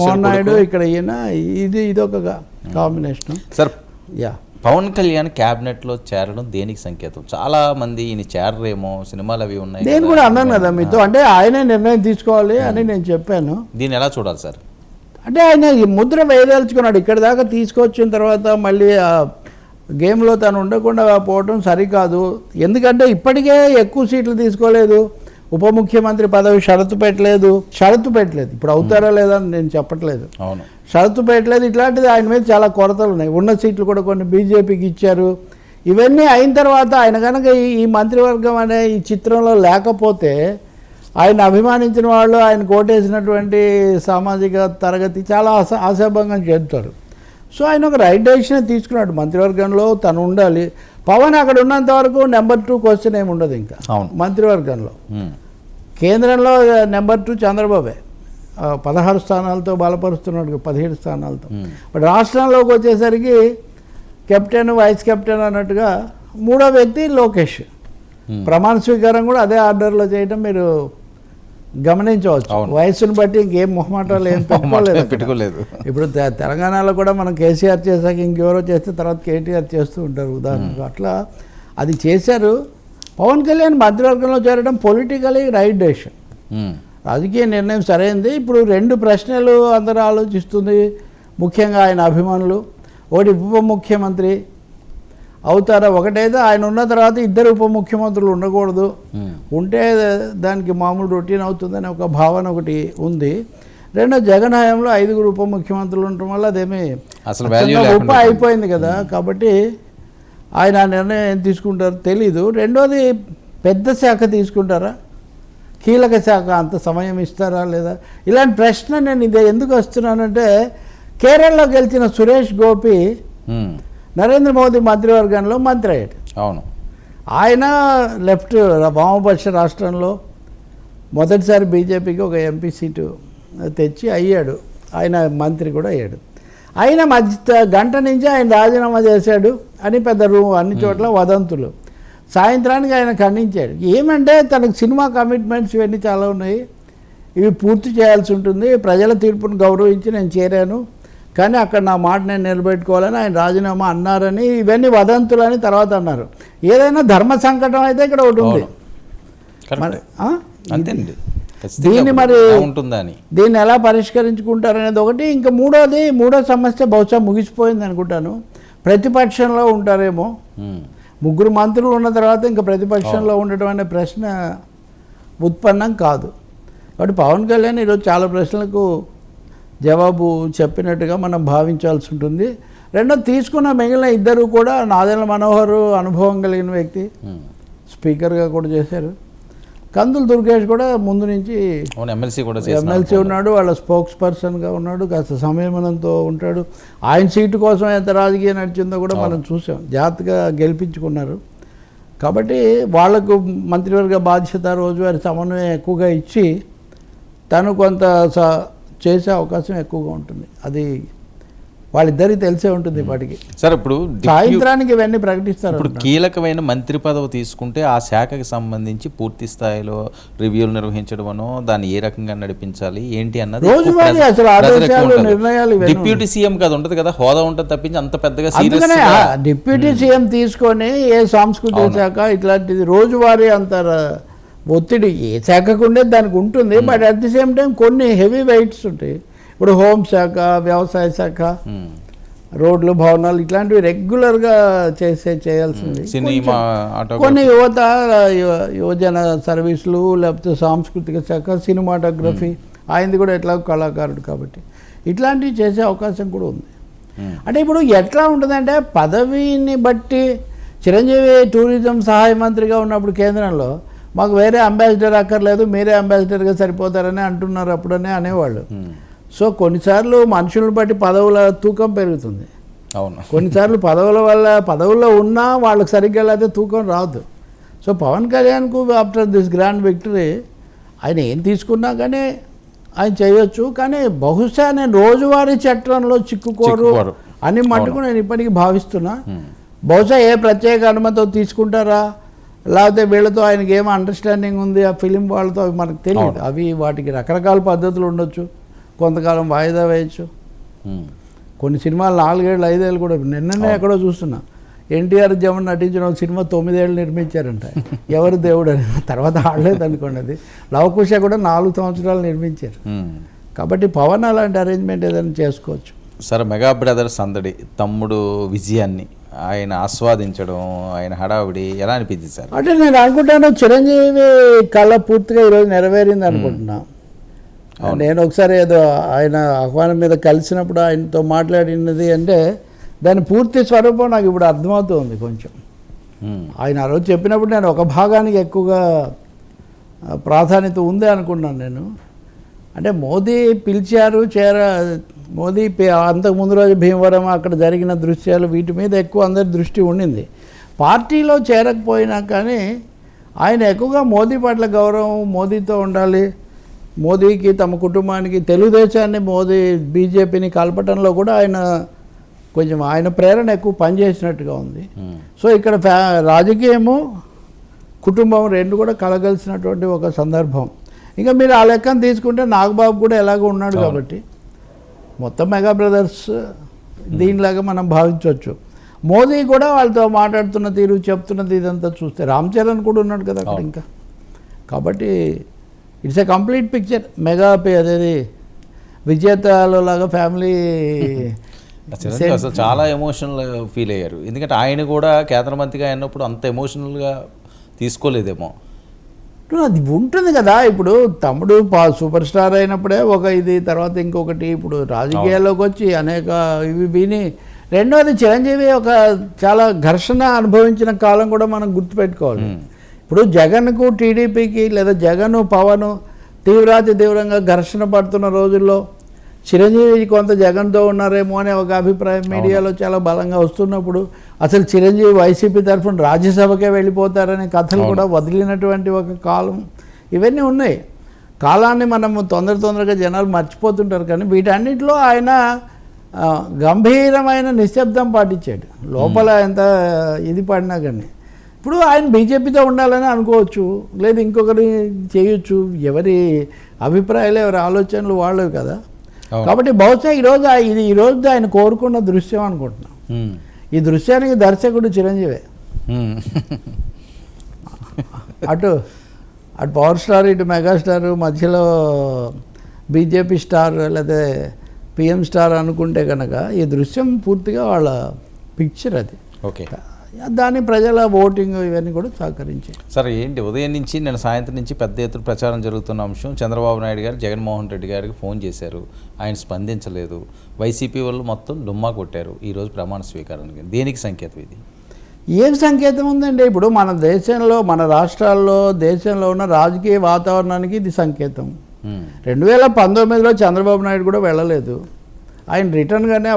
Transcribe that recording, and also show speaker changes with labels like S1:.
S1: మోహన్ నాయుడు ఇక్కడ ఈయన ఇది ఇది ఒక combination.
S2: Sir
S1: yeah.
S2: Pawan Kalyan క్యాబినెట్లో చేరడం దేనికి సంకేతం? చాలా మంది ఈయన చేరరేమో సినిమాలు అవి ఉన్నాయి
S1: నేను. కూడా అన్నాను కదా మీతో. అంటే ఆయనే నిర్ణయం తీసుకోవాలి అని నేను చెప్పాను.
S2: దీన్ని ఎలా చూడాలి సార్?
S1: అంటే ఆయన ముద్ర వేయదలుచుకున్నాడు ఇక్కడ దాకా తీసుకొచ్చిన తర్వాత మళ్ళీ గేమ్లో తను ఉండకుండా పోవడం సరికాదు. ఎందుకంటే ఇప్పటికే ఎక్కువ సీట్లు తీసుకోలేదు. ఉప ముఖ్యమంత్రి పదవి షరతు పెట్టలేదు. షరతు పెట్టలేదు. ఇప్పుడు అవుతారా లేదా అని నేను చెప్పట్లేదు.
S2: అవును.
S1: షరతు పెట్టలేదు. ఇట్లాంటిది ఆయన మీద చాలా కొరతలు ఉన్నాయి. ఉన్న సీట్లు కూడా కొన్ని బీజేపీకి ఇచ్చారు. ఇవన్నీ అయిన తర్వాత ఆయన కనుక ఈ- మంత్రివర్గం అనే ఈ చిత్రంలో లేకపోతే ఆయన అభిమానించిన వాళ్ళు ఆయన కోటేసినటువంటి సామాజిక తరగతి చాలా ఆశ ఆశాభంగం చెందుతారు. సో ఆయన ఒక రైట్ డెసిషన్ తీసుకున్నాడు. మంత్రివర్గంలో తను ఉండాలి. పవన్ అక్కడ ఉన్నంత వరకు నెంబర్ టూ క్వశ్చన్ ఏమి ఉండదు ఇంకా. మంత్రివర్గంలో. కేంద్రంలో నెంబర్ టూ చంద్రబాబే పదహారు స్థానాలతో బలపరుస్తున్నాడు పదిహేడు స్థానాలతో. బట్ రాష్ట్రంలోకి వచ్చేసరికి కెప్టెన్ వైస్ కెప్టెన్ అన్నట్టుగా మూడో వ్యక్తి లోకేష్. ప్రమాణ స్వీకారం కూడా అదే ఆర్డర్లో చేయడం మీరు గమనించవచ్చు. వయసును బట్టి ఇంకేం మొహమాటాలు ఏం పెట్టుకోలేదు.
S2: పెట్టుకోలేదు.
S1: ఇప్పుడు తెలంగాణలో కూడా మనం కేసీఆర్ చేశాక ఇంకెవరో చేస్తే తర్వాత కేటీఆర్ చేస్తూ ఉంటారు. ఉదాహరణకు అట్లా అది చేశారు. పవన్ కళ్యాణ్ మంత్రివర్గంలో చేరడం పొలిటికలీ రైట్ డెసిషన్. రాజకీయ నిర్ణయం సరైంది. ఇప్పుడు రెండు ప్రశ్నలు అందరూ ఆలోచిస్తుంది. ముఖ్యంగా ఆయన అభిమానులు. ఒకటి ఉప ముఖ్యమంత్రి అవుతారా? ఒకటైతే ఆయన ఉన్న తర్వాత ఇద్దరు ఉప ముఖ్యమంత్రులు ఉండకూడదు. ఉంటే దానికి మామూలు రొటీన్ అవుతుందని ఒక భావన ఒకటి ఉంది. రెండో జగన్ హయాంలో ఐదుగురు ఉప ముఖ్యమంత్రులు ఉండటం వల్ల అదేమి
S2: అసలు
S1: ఉప అయిపోయింది కదా. కాబట్టి ఆయన ఆ నిర్ణయం ఏం తీసుకుంటారో తెలీదు. రెండోది పెద్ద శాఖ తీసుకుంటారా? కీలక శాఖ అంత సమయం ఇస్తారా లేదా? ఇలాంటి ప్రశ్న నేను ఇది ఎందుకు వస్తున్నానంటే కేరళలో గెలిచిన సురేష్ గోపి. నరేంద్ర మోదీ మంత్రివర్గంలో మంత్రి అయ్యాడు.
S2: అవును.
S1: ఆయన లెఫ్ట్ వామపక్ష రాష్ట్రంలో మొదటిసారి బీజేపీకి ఒక ఎంపీ సీటు తెచ్చి అయ్యాడు. ఆయన మంత్రి కూడా అయ్యాడు. ఆయన మధ్య గంట నుంచి ఆయన రాజీనామా చేశాడు అని పెద్ద రూ అన్ని చోట్ల వదంతులు. సాయంత్రానికి ఆయన ఖండించాడు. ఏమంటే తనకు సినిమా కమిట్మెంట్స్ ఇవన్నీ చాలా ఉన్నాయి. ఇవి పూర్తి చేయాల్సి ఉంటుంది. ప్రజల తీర్పును గౌరవించి నేను చేరాను. కానీ అక్కడ నా మాట నేను నిలబెట్టుకోవాలని ఆయన రాజీనామా అన్నారని ఇవన్నీ వదంతులని తర్వాత అన్నారు. ఏదైనా ధర్మ సంకటం అయితే ఇక్కడ ఒకటి ఉంది?
S2: అంతేనండి.
S1: దీన్ని మరి-
S2: ఉంటుందా అని
S1: దీన్ని ఎలా పరిష్కరించుకుంటారు అనేది ఒకటి. ఇంకా మూడోది మూడో సమస్య బహుశా ముగిసిపోయింది అనుకుంటాను. ప్రతిపక్షంలో ఉంటారేమో. ముగ్గురు మంత్రులు ఉన్న తర్వాత ఇంకా ప్రతిపక్షంలో ఉండటం అనే ప్రశ్న ఉత్పన్నం కాదు. కాబట్టి పవన్ కళ్యాణ్ ఈరోజు చాలా ప్రశ్నలకు జవాబు చెప్పినట్టుగా మనం భావించాల్సి ఉంటుంది. రెండో తీసుకున్న మిగిలిన ఇద్దరు కూడా నాదెళ్ళ మనోహర్ అనుభవం కలిగిన వ్యక్తి. స్పీకర్గా కూడా చేశారు. కందులు దుర్గేష్ కూడా ముందు నుంచి
S2: ఎమ్మెల్సీ కూడా
S1: ఎమ్మెల్సీ ఉన్నాడు వాళ్ళ స్పోక్స్ పర్సన్గా ఉన్నాడు కాస్త సంయమనంతో ఉంటాడు. ఆయన సీటు కోసం ఎంత రాజకీయం నడిచిందో కూడా మనం చూసాం. జాగ్రత్తగా గెలిపించుకున్నారు. కాబట్టి వాళ్ళకు మంత్రివర్గ బాధ్యత రోజువారీ సమన్వయం ఎక్కువగా ఇచ్చి తను కొంత చేసే అవకాశం ఎక్కువగా ఉంటుంది. అది వాళ్ళిద్దరికి తెలిసే ఉంటుంది ఇప్పటికి.
S2: సార్ ఇప్పుడు
S1: సాయంత్రానికి ఇవన్నీ ప్రకటిస్తారు
S2: ఇప్పుడు కీలకమైన మంత్రి పదవి తీసుకుంటే ఆ శాఖకి సంబంధించి పూర్తి స్థాయిలో రివ్యూలు నిర్వహించడమనో దాన్ని ఏ రకంగా నడిపించాలి ఏంటి అన్నది
S1: రోజువారీ అసలు ఆదేశాలు. నిర్ణయాలు
S2: డిప్యూటీ సీఎం కదా ఉంటది కదా హోదా ఉంటుంది తప్పించి అంత పెద్దగా సీరియస్
S1: డిప్యూటీ సీఎం తీసుకొని ఏ సాంస్కృతిక శాఖ ఇట్లాంటిది రోజువారీ అంత ఒత్తిడి ఏ శాఖకు ఉండేది దానికి ఉంటుంది but at the same time కొన్ని హెవీ వెయిట్స్ ఉంటాయి. ఇప్పుడు హోం శాఖ వ్యవసాయ శాఖ రోడ్లు భవనాలు ఇట్లాంటివి రెగ్యులర్గా చేసే చేయాల్సింది. కొన్ని యువత యువ- యువజన సర్వీసులు లేకపోతే సాంస్కృతిక శాఖ సినిమాటోగ్రఫీ ఆయనది కూడా ఎట్లా కళాకారుడు కాబట్టి. ఇట్లాంటివి చేసే అవకాశం కూడా ఉంది. అంటే ఇప్పుడు ఎట్లా ఉంటుందంటే పదవిని బట్టి చిరంజీవి టూరిజం సహాయ మంత్రిగా ఉన్నప్పుడు కేంద్రంలో మాకు వేరే అంబాసిడర్ అక్కర్లేదు మీరే అంబాసిడర్గా సరిపోతారని అంటున్నారు అప్పుడనే అనేవాళ్ళు. సో కొన్నిసార్లు మనుషులను బట్టి పదవుల తూకం పెరుగుతుంది.
S2: అవును.
S1: కొన్నిసార్లు పదవుల వల్ల పదవుల్లో ఉన్నా వాళ్ళకి సరిగ్గా లేకపోతే తూకం రాదు. సో పవన్ కళ్యాణ్కు ఆఫ్టర్ దిస్ గ్రాండ్ విక్టరీ ఆయన ఏం తీసుకున్నా కానీ ఆయన చేయొచ్చు. కానీ బహుశా నేను రోజువారీ చట్టంలో చిక్కుకోరు. అని మటుకు నేను ఇప్పటికీ భావిస్తున్నా. బహుశా ఏ ప్రత్యేక అనుమతితో తీసుకుంటారా? లేకపోతే వీళ్ళతో ఆయనకి ఏం అండర్స్టాండింగ్ ఉంది? ఆ ఫిలిం వాళ్ళతో అవి మనకు తెలియదు. అవి వాటికి రకరకాల పద్ధతులు ఉండొచ్చు. కొంతకాలం వాయిదా వేయచ్చు. కొన్ని సినిమాలు నాలుగేళ్ళు ఐదేళ్ళు కూడా నిన్ననే ఎక్కడో చూస్తున్నా. ఎన్టీఆర్ జమన్ నటించిన ఒక సినిమా తొమ్మిదేళ్ళు నిర్మించారంట. ఎవరు దేవుడు అని. తర్వాత ఆడలేదు అనుకోండి అది. లవకుశ కూడా నాలుగు సంవత్సరాలు నిర్మించారు. కాబట్టి పవన్ అలాంటి అరేంజ్మెంట్ ఏదైనా చేసుకోవచ్చు.
S2: సరే మెగా బ్రదర్స్ అందడి తమ్ముడు విజయాన్ని ఆయన ఆస్వాదించడం ఆయన హడావిడి ఎలా అనిపించింది సార్?
S1: అంటే నేను అనుకుంటాను చిరంజీవి కళ పూర్తిగా ఈరోజు నెరవేరింది అనుకుంటున్నా. నేను ఒకసారి ఏదో ఆయన ఆహ్వానం మీద కలిసినప్పుడు ఆయనతో మాట్లాడినది అంటే దాని పూర్తి స్వరూపం నాకు ఇప్పుడు అర్థమవుతుంది కొంచెం. ఆయన ఆ రోజు చెప్పినప్పుడు నేను ఒక భాగానికి ఎక్కువగా ప్రాధాన్యత ఉంది అనుకున్నాను నేను. అంటే మోదీ పిలిచారు చేర మోదీ పి- అంతకు ముందు రోజు భీమవరం అక్కడ జరిగిన దృశ్యాలు వీటి మీద ఎక్కువ అందరి దృష్టి ఉండింది పార్టీలో చేరకపోయినా కానీ ఆయన ఎక్కువగా మోదీ పట్ల గౌరవం మోదీతో ఉండాలి మోదీకి తమ కుటుంబానికి తెలుగుదేశాన్ని మోదీ బీజేపీని కలపటంలో కూడా ఆయన కొంచెం ఆయన ప్రేరణ ఎక్కువ పనిచేసినట్టుగా ఉంది
S2: ఉమ్.
S1: సో ఇక్కడ ఫ్యా రాజకీయము కుటుంబం రెండు కూడా కలగలిసినటువంటి ఒక సందర్భం ఇంకా మీరు ఆ లెక్కను తీసుకుంటే నాగబాబు కూడా ఎలాగో ఉన్నాడు. కాబట్టి మొత్తం మెగా బ్రదర్స్ దీనిలాగా మనం భావించవచ్చు. మోదీ కూడా వాళ్ళతో మాట్లాడుతున్న తీరు చెప్తున్నది ఇదంతా చూస్తే రామ్ చరణ్ కూడా ఉన్నాడు కదా అక్కడ. ఇంకా. కాబట్టి it's a complete picture mega అదేది విజేతలో లాగా ఫ్యామిలీ
S2: అసలు చాలా ఎమోషనల్ ఫీల్ అయ్యారు. ఎందుకంటే ఆయన కూడా కేంద్ర మంత్రిగా అయినప్పుడు అంత ఎమోషనల్గా తీసుకోలేదేమో.
S1: అది ఉంటుంది కదా ఇప్పుడు తమ్ముడు పా- సూపర్ స్టార్ అయినప్పుడే ఒక ఇది తర్వాత ఇంకొకటి ఇప్పుడు రాజకీయాల్లోకి వచ్చి అనేక ఇవి విని రెండోది చిరంజీవి ఒక చాలా ఘర్షణ అనుభవించిన కాలం కూడా మనం గుర్తుపెట్టుకోవాలి. ఇప్పుడు జగన్కు టీడీపీకి లేదా జగన్ పవన్ తీవ్రాతి తీవ్రంగా ఘర్షణ పడుతున్న రోజుల్లో చిరంజీవి కొంత జగన్తో ఉన్నారేమో అనే ఒక అభిప్రాయం మీడియాలో చాలా బలంగా వస్తున్నప్పుడు అసలు చిరంజీవి వైసీపీ తరఫున రాజ్యసభకే వెళ్ళిపోతారనే కథలు కూడా వదిలినటువంటి ఒక కాలం ఇవన్నీ ఉన్నాయి. కాలాన్ని మనం తొందర తొందరగా జనాలు మర్చిపోతుంటారు కానీ వీటన్నిటిలో ఆయన గంభీరమైన నిశ్శబ్దం పాటించాడు. లోపల ఎంత ఇది పడినా కానీ. ఇప్పుడు ఆయన బీజేపీతో ఉండాలని అనుకోవచ్చు లేదు ఇంకొకరి చేయొచ్చు. ఎవరి అభిప్రాయాలు ఎవరి ఆలోచనలు వాళ్ళవి కదా. కాబట్టి బహుశా ఈరోజు ఇది ఈరోజు ఆయన కోరుకున్న దృశ్యం అనుకుంటున్నాం. ఈ దృశ్యానికి దర్శకుడు చిరంజీవే. అటు అటు పవర్ స్టార్ ఇటు మెగాస్టార్ మధ్యలో బీజేపీ స్టార్ లేదా పిఎం స్టార్ అనుకుంటే కనుక ఈ దృశ్యం పూర్తిగా వాళ్ళ పిక్చర్ అది.
S2: ఓకే.
S1: దాని ప్రజల ఓటింగ్ ఇవన్నీ కూడా సహకరించాయి.
S2: సరే ఏంటి? ఉదయం నుంచి నేను సాయంత్రం నుంచి పెద్ద ఎత్తున ప్రచారం జరుగుతున్న అంశం చంద్రబాబు నాయుడు గారు జగన్మోహన్ రెడ్డి గారికి ఫోన్ చేశారు. ఆయన స్పందించలేదు. వైసీపీ వాళ్ళు మొత్తం డుమ్మా కొట్టారు. ఈరోజు ప్రమాణ స్వీకారానికి. దేనికి సంకేతం ఇది?
S1: ఏం సంకేతం ఉందండి? ఇప్పుడు మన దేశంలో మన రాష్ట్రాల్లో దేశంలో ఉన్న రాజకీయ వాతావరణానికి ఇది సంకేతం. రెండు వేల పంతొమ్మిదిలో చంద్రబాబు నాయుడు కూడా వెళ్ళలేదు. ఆయన రిటర్న్గానే